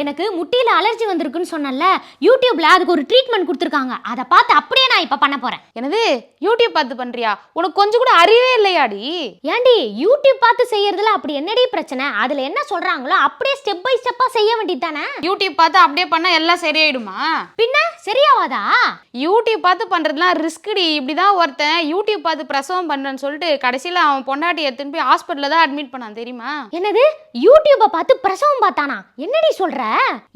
எனக்கு முட்டியில அலர்ஜி வந்திருக்குன்னு சொன்னேன்ல யூடியூப்ல அதுக்கு ஒரு ட்ரீட்மெண்ட் கொடுத்துருக்காங்க. அதை பார்த்து அப்படியே நான் இப்போ பண்ண போறேன். என்னது? யூடியூப் பார்த்து பண்றியா? உனக்கு கொஞ்சம் கூட அறிவே இல்லையாடி? ஏண்டி யூடியூப் பார்த்து செய்யறதுல அப்படி என்னடி பிரச்சனை? அதுல என்ன சொல்றாங்களோ அப்படியே ஸ்டெப் பை ஸ்டெப்பா செய்ய வேண்டியது தானே? யூடியூப் பார்த்து அப்படியே பண்ணா எல்லாம் சரியாயிடுமா? பின்ன சரியாவாதா? யூடியூப் பார்த்து பண்றதுலாம் ரிஸ்க்டி இப்படிதான் ஒருத்தன் யூடியூப் பார்த்து பிரசவம் பண்றேன்னு சொல்லிட்டு கடைசியில அவன் பொண்டாட்டி எடுத்துன்னு போய் ஹாஸ்பிட்டல்ல தான் அட்மிட் பண்ணான் தெரியுமா? என்னது? யூடியூப்பை பார்த்து பிரசவம் பார்த்தானா? என்னடி சொல்ற?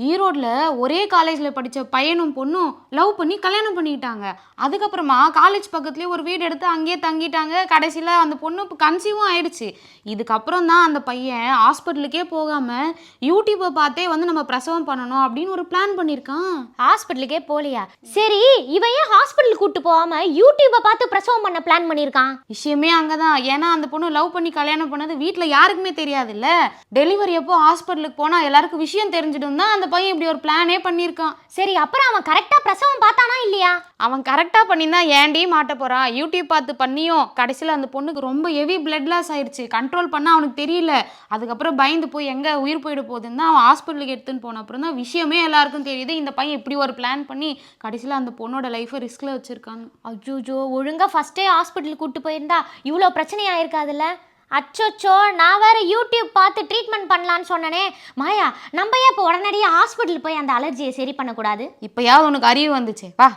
ஈரோட்ல ஒரே காலேஜ்ல படிச்ச பையனும் பொண்ணும் லவ் பண்ணி கல்யாணம் பண்ணிக்கிட்டாங்க. அதுக்கப்புறமா காலேஜ் பக்கத்துலயே ஒரு வீடு எடுத்து அங்கேயே தங்கிட்டாங்க. கடைசியில அந்த பொண்ணு கன்சீவும் ஆயிடுச்சு. இதுக்கப்புறம் தான் அந்த பையன் ஹாஸ்பிட்டலுக்கே போகாம யூடியூப்பை பார்த்தே வந்து நம்ம பிரசவம் பண்ணணும் அப்படின்னு ஒரு பிளான் பண்ணியிருக்கான். ஹாஸ்பிட்டலுக்கே போலியா சரி இவன் ஏன் ஹாஸ்பிட்டல் கூட்டு போகாம யூடியூப்பை பார்த்து பிரசவம் பண்ண பிளான் பண்ணியிருக்கான் விஷயமே அங்கதான். ஏன்னா அந்த பொண்ணு லவ் பண்ணி கல்யாணம் பண்ணது வீட்ல யாருக்குமே தெரியாதுல்ல? டெலிவரி அப்போ ஹாஸ்பிட்டலுக்கு போனா எல்லாருக்கும் விஷயம் தெரிஞ்சிடும் தான் அந்த பையன் இப்படி ஒரு பிளானே பண்ணியிருக்கான். சரி அப்புறம் அவன் கரெக்டா பிரசவம் பார்த்தானா இல்லையா? அவன் கரெக்டாக பண்ணியிருந்தா ஏன்டி மாட்ட போகிறான் யூடியூப் பார்த்து பண்ணியும் கடைசியில் அந்த பொண்ணுக்கு ரொம்ப ஹெவி பிளட் லாஸ் ஆயிடுச்சு கண்ட்ரோல் பண்ண அவனுக்கு தெரியல. அதுக்கப்புறம் பயந்து போய் எங்கே உயிர் போயிட போகுதுன்னு தான் அவன் ஹாஸ்பிட்டலுக்கு எடுத்துன்னு போன அப்புறம் தான் விஷயமே எல்லாருக்கும் தெரியுது. இந்த பையன் இப்படி ஒரு பிளான் பண்ணி கடைசியில் அந்த பொண்ணோட லைஃப்பை ரிஸ்கில் வச்சுருக்காங்க. அஜோஜோ ஒழுங்கா ஃபர்ஸ்டே ஹாஸ்பிட்டலுக்கு கூப்பிட்டு போயிருந்தா இவ்வளோ பிரச்சனை ஆயிருக்காதுல்ல அச்சோச்சோ நான் வேற யூடியூப் பார்த்து ட்ரீட்மெண்ட் பண்ணலான்னு சொன்னனே. மாயா நம்ம ஏன் இப்போ உடனடியாக ஹாஸ்பிட்டல் போய் அந்த அலர்ஜியை சரி பண்ணக்கூடாது? இப்போயாவது உனக்கு அறிவு வந்துச்சு வா.